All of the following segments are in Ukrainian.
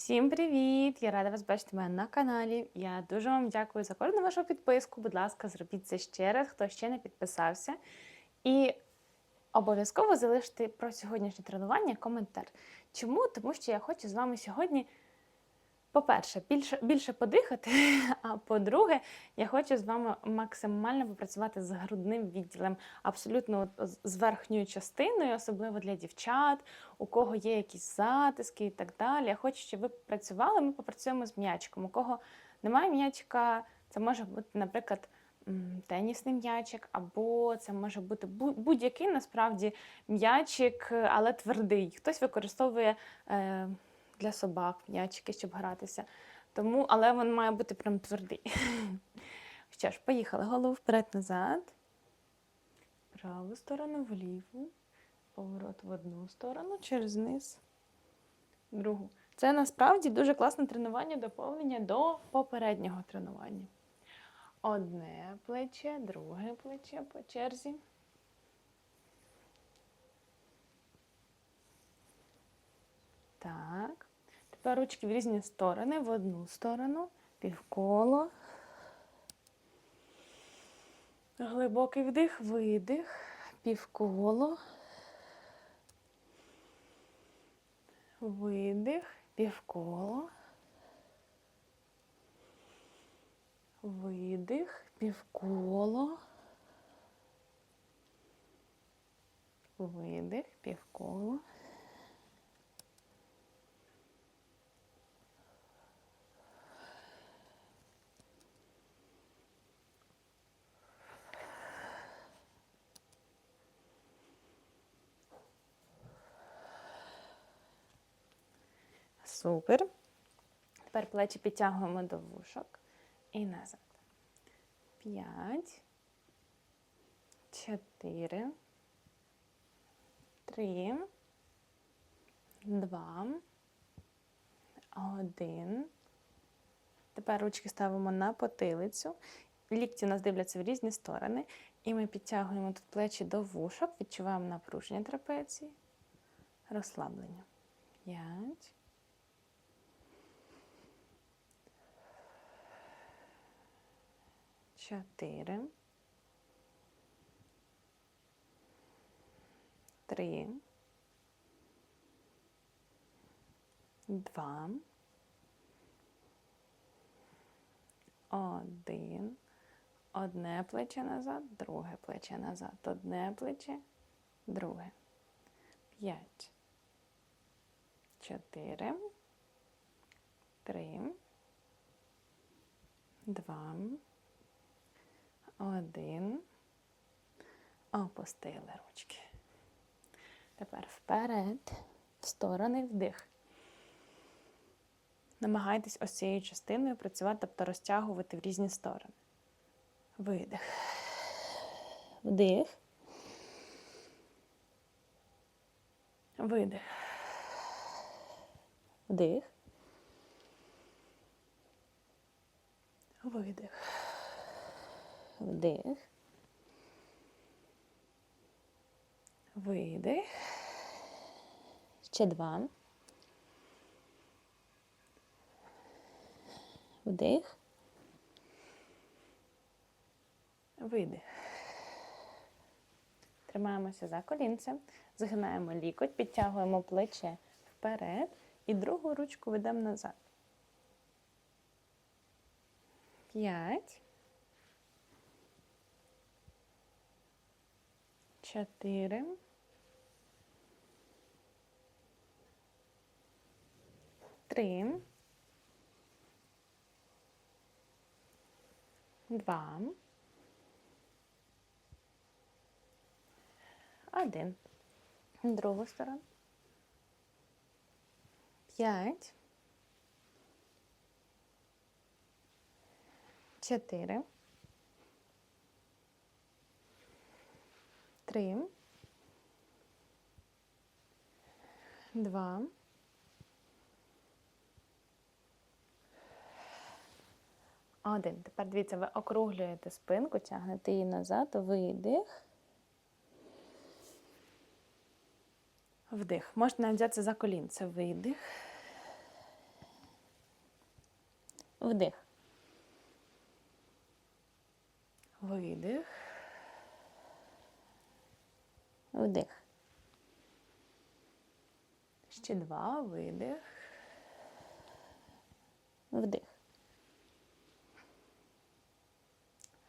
Всім привіт! Я рада вас бачити мене на каналі. Я дуже вам дякую за кожну вашу підписку. Будь ласка, зробіть це ще раз, хто ще не підписався. І обов'язково залиште про сьогоднішнє тренування коментар. Чому? Тому що я хочу з вами сьогодні, по-перше, більше, більше подихати, а по-друге, я хочу з вами максимально попрацювати з грудним відділом, абсолютно з- верхньою частиною, особливо для дівчат, у кого є якісь затиски і так далі. Я хочу, щоб ви працювали, ми попрацюємо з м'ячиком. У кого немає м'ячика, це може бути, наприклад, тенісний м'ячик, або це може бути будь-який насправді м'ячик, але твердий. Хтось використовує е, для собак м'ячики, щоб гратися. Тому, але він має бути прям твердий. Що ж, поїхали. Голову вперед-назад. Праву сторону вліву. Поворот в одну сторону, через низ, другу. Це насправді дуже класне тренування доповнення до попереднього тренування. Одне плече, друге плече по черзі. Так. Тепер ручки в різні сторони, в одну сторону, півколо. Глибокий вдих, видих, півколо. Видих, півколо. Видих, півколо. Видих, півколо. Супер. Тепер плечі підтягуємо до вушок і назад. П'ять, чотири, три, два, один. Тепер ручки ставимо на потилицю. Лікті у нас дивляться в різні сторони. І ми підтягуємо тут плечі до вушок, відчуваємо напруження трапеції, розслаблення. П'ять. Чотири, три, два, один, одне плече назад, друге плече назад, одне плече, друге, п'ять, чотири, три, два, один. Опустили ручки. Тепер вперед, в сторони вдих. Намагайтесь ось цією частиною працювати, тобто розтягувати в різні сторони. Видих. Вдих. Видих. Вдих. Видих. Вдих. Видих. Ще два. Вдих. Видих. Тримаємося за колінце, згинаємо лікоть, підтягуємо плече вперед і другу ручку ведемо назад. П'ять. Чотири, три, два, один. Другу сторону. П'ять. Чотири. Три. Два. Один. Тепер дивіться, ви округлюєте спинку, тягнете її назад, видих. Вдих. Можете взятися за колінце. Видих. Вдих. Видих. Вдих. Ще два. Видих. Вдих.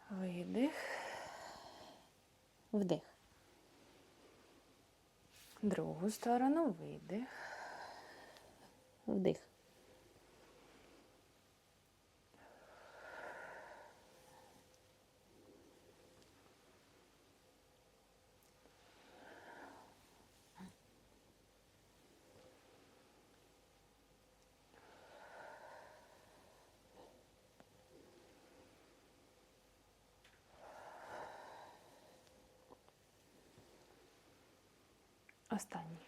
Видих. Вдих. Другу сторону видих. Вдих. Останній.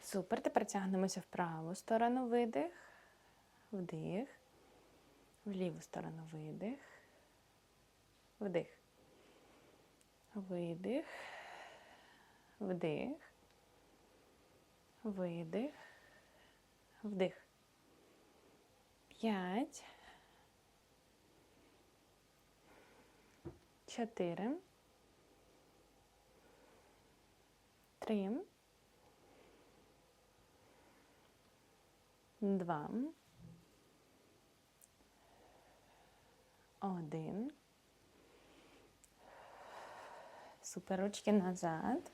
Супер. Тепер тягнемося в праву сторону видих, вдих, в ліву сторону видих, вдих, видих, вдих, видих, вдих. П'ять. Чотири. Три. Два. Один. Супер. Ручки назад.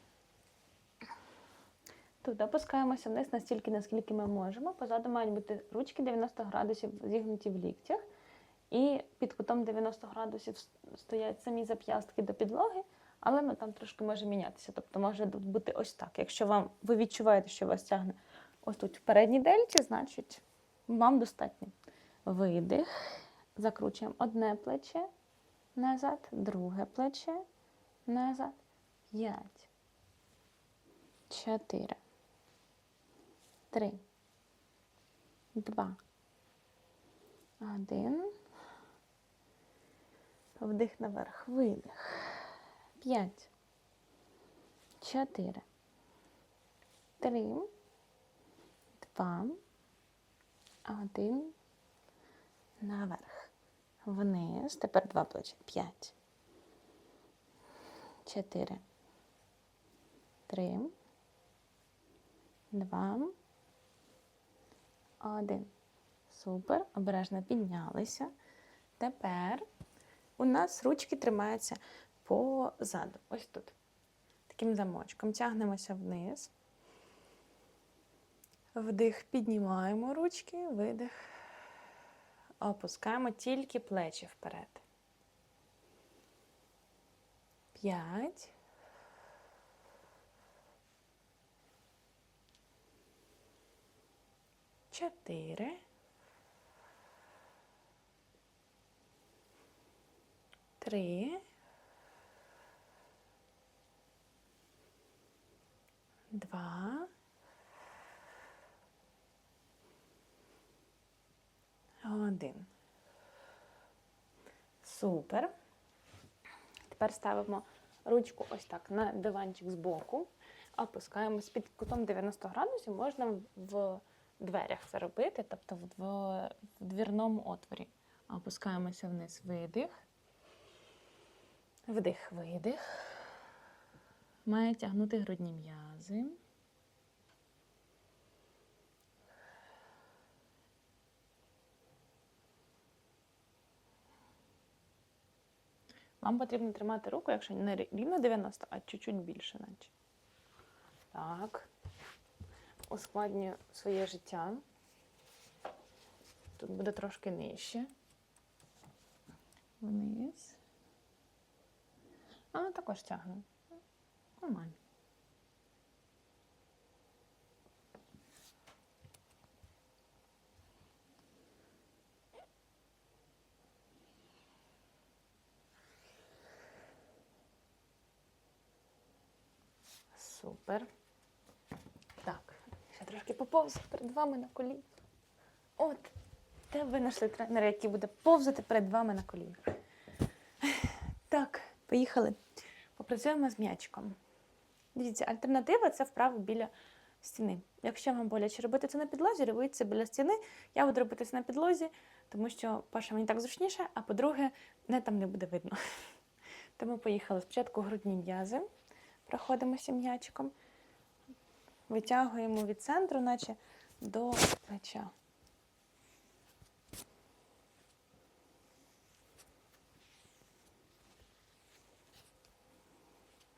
Тут опускаємося вниз настільки, наскільки ми можемо. Позаду мають бути ручки 90 градусів зігнуті в ліктях. І під кутом 90 градусів стоять самі зап'ястки до підлоги, але ми там трошки може мінятися. Тобто може бути ось так. Якщо вам ви відчуваєте, що вас тягне ось тут в передній дельті, значить вам достатньо. Видих. Закручуємо одне плече назад, друге плече назад. П'ять. Чотири. Три. Два. Один. Вдих наверх. Видих. П'ять. Чотири. Три. Два. Один. Наверх. Вниз. Тепер два плечі. П'ять. Чотири. Три. Два. Один. Супер. Обережно піднялися. Тепер у нас ручки тримаються позаду. Ось тут. Таким замочком. Тягнемося вниз. Вдих, піднімаємо ручки, видих. Опускаємо тільки плечі вперед. П'ять. Чотири. Три. Два. Один. Супер. Тепер ставимо ручку ось так на диванчик збоку, опускаємось під кутом 90 градусів, можна в дверях це робити, тобто в двірному отворі. Опускаємося вниз, видих. Вдих, видих. Має тягнути грудні м'язи. Вам потрібно тримати руку, якщо не рівно 90, а чуть-чуть більше, наче. Так. Ускладнюю своє життя. Тут буде трошки нижче. Вниз. А також тягну. Нормально. Супер. Так, ще трошки поповзу перед вами на коліна. От, де ви знайшли тренера, який буде повзати перед вами на колінах. Так, поїхали. Попрацюємо з м'ячиком. Дивіться, альтернатива це вправо біля стіни. Якщо вам боляче робити це на підлозі, робіть це біля стіни. Я буду робити це на підлозі, тому що, перше, мені так зручніше, а по-друге, не там не буде видно. Тому поїхали спочатку грудні м'язи, проходимося м'ячиком, витягуємо від центру, наче до плеча.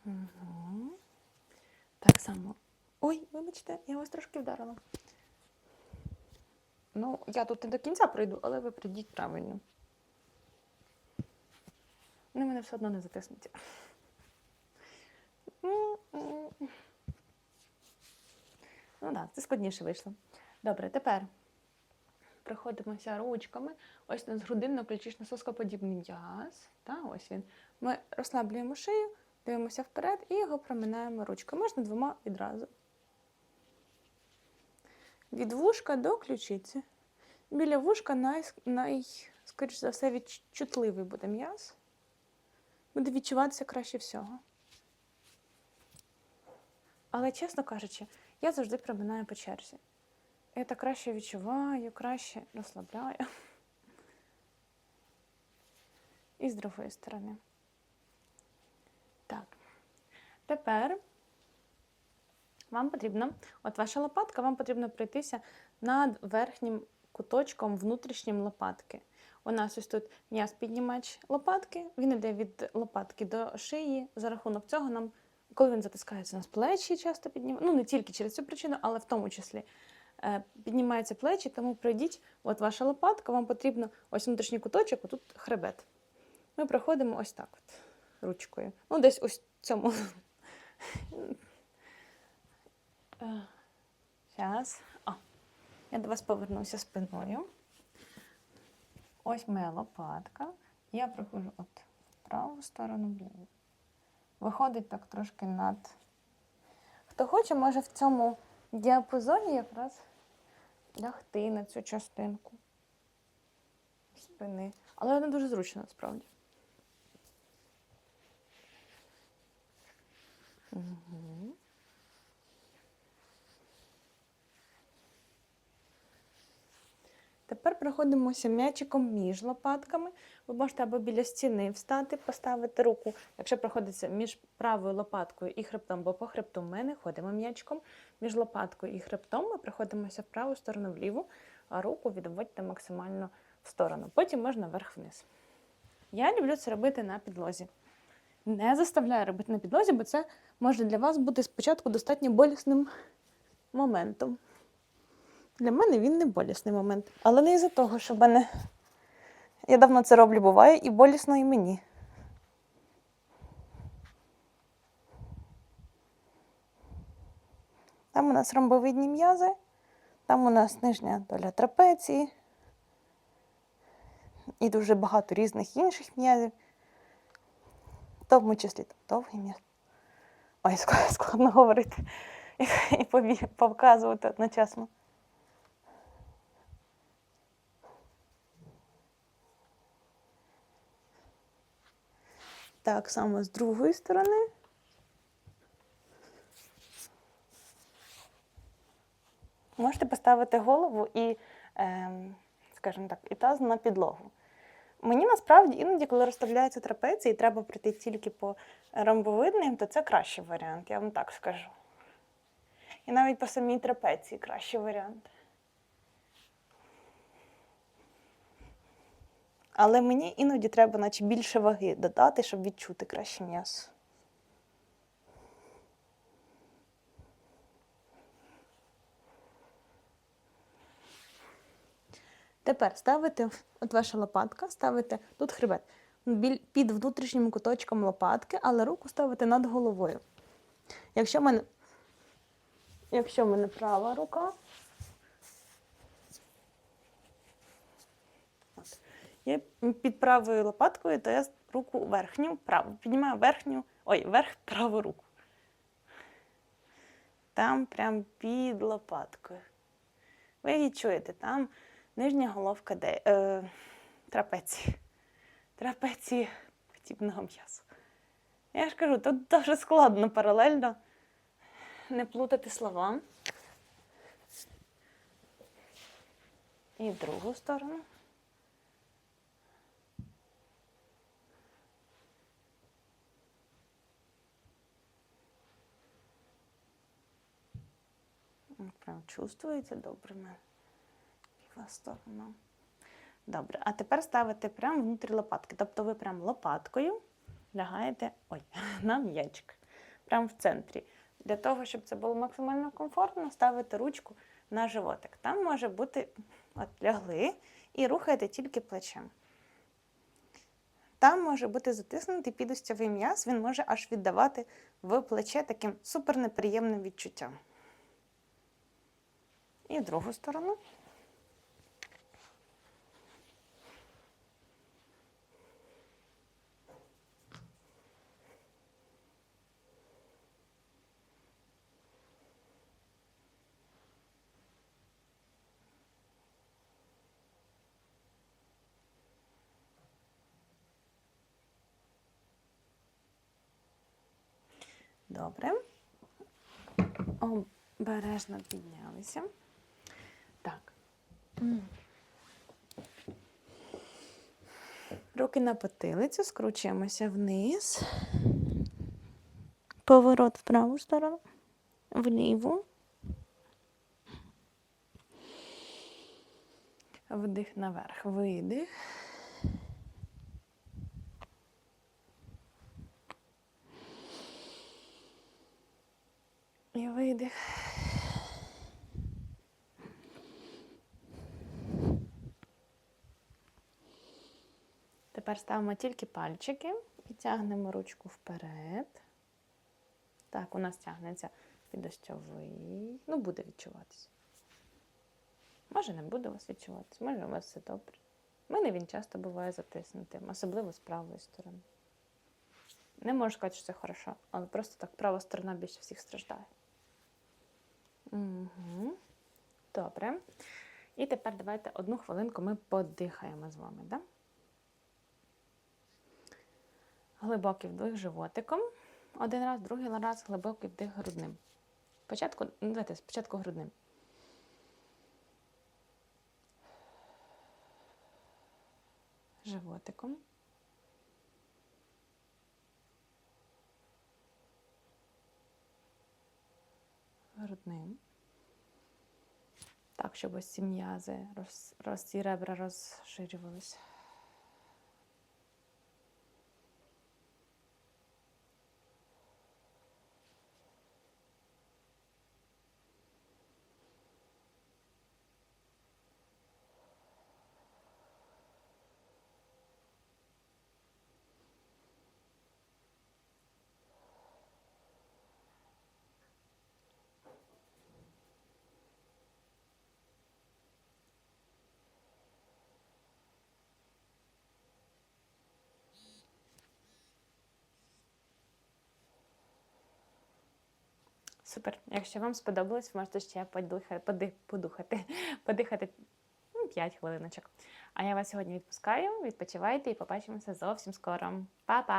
Угу. Само. Ой, вибачте, я вас трошки вдарила. Ну, я тут не до кінця пройду, але ви прийдіть правильно. Вони мене все одно не затиснуть. Ну так, це складніше вийшло. Добре, тепер проходимося ручками. Ось у нас грудинно-ключично-соскоподібний м'яз. Та, ось він. Ми розслаблюємо шию, дивимося вперед і його проминаємо ручкою. Можна двома відразу. Від вушка до ключиці. Біля вушка най, най скоріш за все, відчутливий буде м'яз. Буде відчуватися краще всього. Але, чесно кажучи, я завжди проминаю по черзі. Я так краще відчуваю, краще розслабляю. І з другої сторони. Так. Тепер вам потрібно, от ваша лопатка, вам потрібно пройтися над верхнім куточком внутрішнім лопатки. У нас ось тут м'яз піднімач лопатки, він йде від лопатки до шиї. За рахунок цього нам, коли він затискається, у нас плечі часто піднімаються. Ну, не тільки через цю причину, але в тому числі е, піднімаються плечі, тому пройдіть, от ваша лопатка, вам потрібно ось внутрішній куточок, отут хребет. Ми проходимо ось так от ручкою. Ну, десь ось цьому. Зараз. О, я до вас повернуся спиною. Ось моя лопатка. Я проходжу от в праву сторону вліву. Виходить так трошки над. Хто хоче, може в цьому діапазоні якраз лягти на цю частинку спини. Але не дуже зручно насправді. Тепер проходимося м'ячиком між лопатками. Ви можете або біля стіни встати, поставити руку. Якщо проходиться між правою лопаткою і хребтом, бо по хребту ми не ходимо м'ячиком. Між лопаткою і хребтом ми проходимося в праву сторону вліву, а руку відводьте максимально в сторону. Потім можна вверх-вниз. Я люблю це робити на підлозі. Не заставляю робити на підлозі, бо це може для вас бути спочатку достатньо болісним моментом. Для мене він не болісний момент. Але не із-за того, що в мене. Я давно це роблю, буває, і болісно і мені. Там у нас ромбовидні м'язи, там у нас нижня доля трапеції і дуже багато різних інших м'язів, в тому числі там довгий м'яз. Ой, складно говорити і повказувати одночасно. Так само з другої сторони. Можете поставити голову і, е, скажімо так, і таз на підлогу. Мені насправді іноді, коли розставляються трапеції, і треба прийти тільки по ромбовидним, то це кращий варіант, я вам так скажу. І навіть по самій трапеції кращий варіант. Але мені іноді треба наче більше ваги додати, щоб відчути краще м'ясо. Тепер ставите, от ваша лопатка, ставите тут хребет під внутрішнім куточком лопатки, але руку ставите над головою. Якщо в мене, якщо в мене права рука, Я під правою лопаткою, то я руку верхню, праву. Піднімаю верхню, ой, верх праву руку. Там прям під лопаткою. Ви її чуєте, там Нижня головка де, е, трапеції. Трапеції хтібного м'яса. Я ж кажу, тут дуже складно паралельно не плутати слова. І другу сторону. Прям чувствується добре мене. Ліва сторона. Добре. А тепер ставите прямо внутрі лопатки. Тобто ви прям лопаткою лягаєте ой, на м'ячик. Прямо в центрі. Для того, щоб це було максимально комфортно, ставите ручку на животик. Там може бути от лягли і рухаєте тільки плечем. Там може бути затиснутий підостєвий м'яз, він може аж віддавати в плече таким супер неприємним відчуттям. І в другу сторону. Добре. Обережно піднялися. Так. Руки на потилицю, скручуємося вниз. Поворот в праву сторону, вліву. Вдих наверх, видих. І видих. Тепер ставимо тільки пальчики і тягнемо ручку вперед. Так, у нас тягнеться підостьовий. Ну, буде відчуватися. Може, не буде у вас відчуватися, може, у вас все добре. У мене він часто буває затиснутим, особливо з правої сторони. Не можу сказати, що це хорошо, але просто так права сторона більше всіх страждає. Угу. Добре. І тепер давайте одну хвилинку ми подихаємо з вами. Да? Глибокий вдих животиком. Один раз, другий раз глибокий вдих грудним. Спочатку, ну, давайте спочатку грудним. Животиком. Грудним. Так, щоб ось ці м'язи, роз, роз, ці ребра розширювалися. Супер. Якщо вам сподобалось, можете ще подухати, подих, подухати, подихати ну, 5 хвилиночок. А я вас сьогодні відпускаю. Відпочивайте і побачимося зовсім скоро. Па-па!